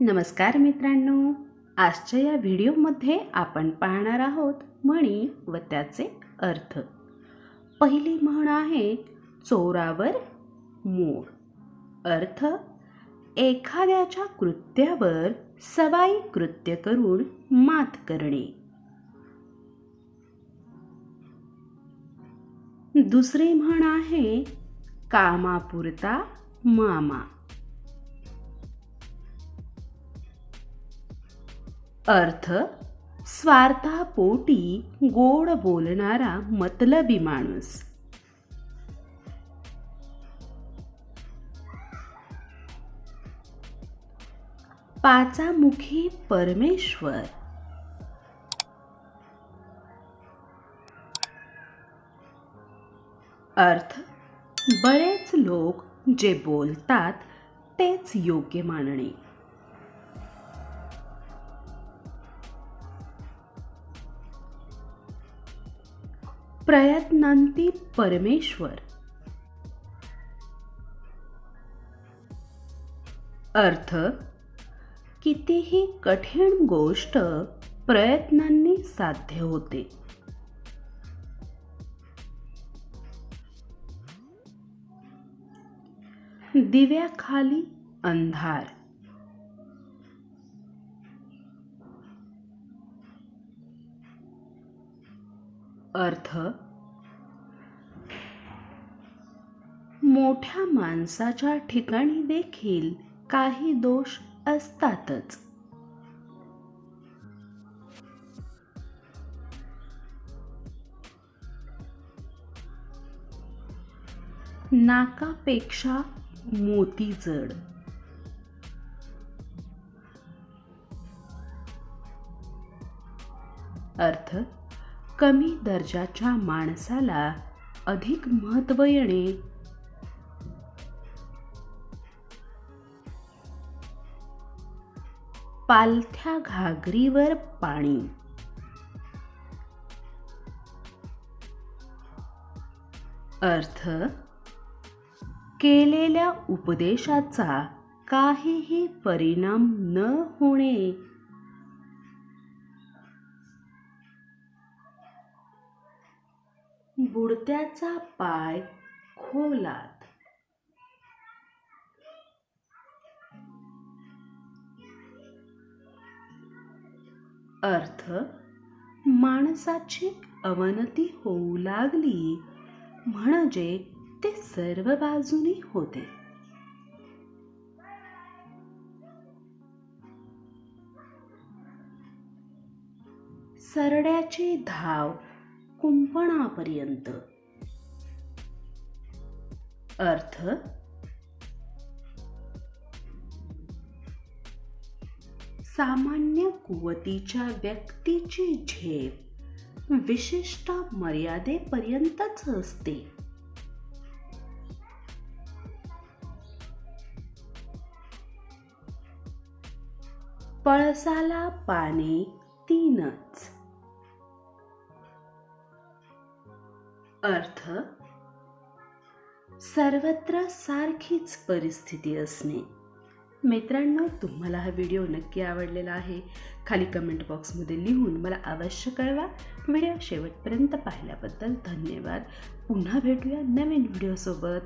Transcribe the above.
नमस्कार मित्रांनो. आजच्या या व्हिडिओमध्ये आपण पाहणार आहोत म्हणी व त्याचे अर्थ. पहिली म्हण आहे चोरावर मोर अर्थ एखाद्याच्या कृत्यावर सवाई कृत्य करून मात करणे. दुसरी म्हण आहे कामापुरता मामा. अर्थ स्वार्थापोटी गोड बोलणारा मतलबी माणूस. पाचामुखी परमेश्वर. अर्थ बरेच लोक जे बोलतात तेच योग्य मानणे. प्रयत्नांती परमेश्वर. अर्थ कितीही कठीण गोष्ट प्रयत्नांनी साध्य होते. दिव्याखाली अंधार. अर्थ? मोठ्या माणसाच्या ठिकाणी देखील काही दोष असतातच. नाकापेक्षा मोती जड. अर्थ? कमी दर्जाच्या माणसाला अधिक महत्त्व येणे. पालथ्या घागरीवर पाणी. अर्थ केलेल्या उपदेशाचा काहीही परिणाम न होणे. बुडत्याचा पाय खोलात. अर्थ माणसाची अवनती होऊ लागली म्हणजे ते सर्व बाजूनी होते. सरड्याची धाव कुंपणापर्यंत. अर्थ. सामान्य कुवतीच्या व्यक्तीची झेप विशिष्ट मर्यादेपर्यंतच असते. पळसाला पाने तीनच अर्थ सर्वत्र सारखीच परिस्थिती असणे. मित्रांनो तुम्हाला हा व्हिडिओ नक्की आवडलेला आहे खाली कमेंट बॉक्समध्ये लिहून मला अवश्य कळवा. व्हिडिओ शेवटपर्यंत पाहिल्याबद्दल धन्यवाद. पुन्हा भेटूया नवीन व्हिडिओसोबत.